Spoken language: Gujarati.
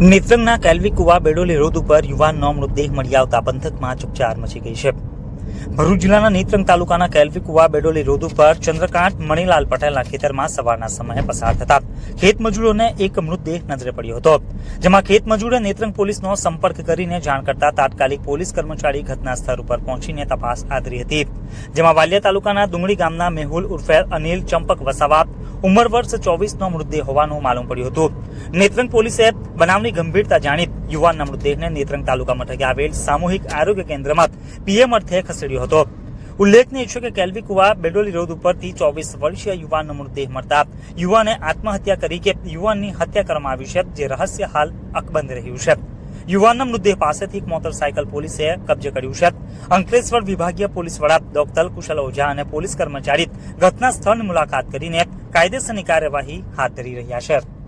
નેત્રંગના કેલ્વી કુવા બેડોલી રોડ ઉપર યુવાનનો મૃતદેહ મળી આવતા પંથકમાં ચકચાર મચી ગઈ છે. ભરૂચ જિલ્લાના નેત્રંગ તાલુકાના કેલ્વી કુવા બેડોલી રોડ ઉપર ચંદ્રકાંત મણીલાલ પટેલના ખેતરમાં સવારના સમયે પસાર થતા ખેત મજૂરોને એક મૃતદેહ નજરે પડ્યો હતો, જેમાં ખેત મજૂરે નેત્રંગ પોલીસનો સંપર્ક કરીને જાણ કરતા તાત્કાલિક પોલીસ કર્મચારી ઘટના સ્થળ ઉપર પહોંચીને તપાસ આદરી હતી, જેમાં વાલિયા તાલુકાના ડુંગળી ગામના મેહુલ ઉર્ફે અનિલ ચંપક વસાવા ઉંમર વર્ષ ચોવીસ નો મૃતદેહ હોવાનું માલુમ પડ્યું હતું. નેત્રંગ પોલીસે બનાવની ગંભીરતા જાણી યુવાનના મૃતદેહને નેત્રંગ તાલુકા મથકે આવેલ સામૂહિક આરોગ્ય કેન્દ્રમાં પીએમ અર્થે ખસેડ્યો હતો. ઉલ્લેખનીય છે કે કેલ્વી કુવા બેડોલી રોડ ઉપરથી ચોવીસ વર્ષીય યુવાનનો મૃતદેહ મળતા યુવાને આત્મહત્યા કરી કે યુવાનની હત્યા કરવામાં આવી છે જે રહસ્ય હાલ અકબંધ રહ્યું છે. યુવાનના મૃતદેહ પાસેથી એક મોટરસાયકલ પોલીસે કબજે કર્યું છે. અંકલેશ્વર વિભાગીય પોલીસ વડા ડોક્ટર કુશલ ઓઝા અને પોલીસ કર્મચારી ઘટના સ્થળની મુલાકાત કરીને કાયદેસરની કાર્યવાહી હાથ ધરી રહ્યા છે.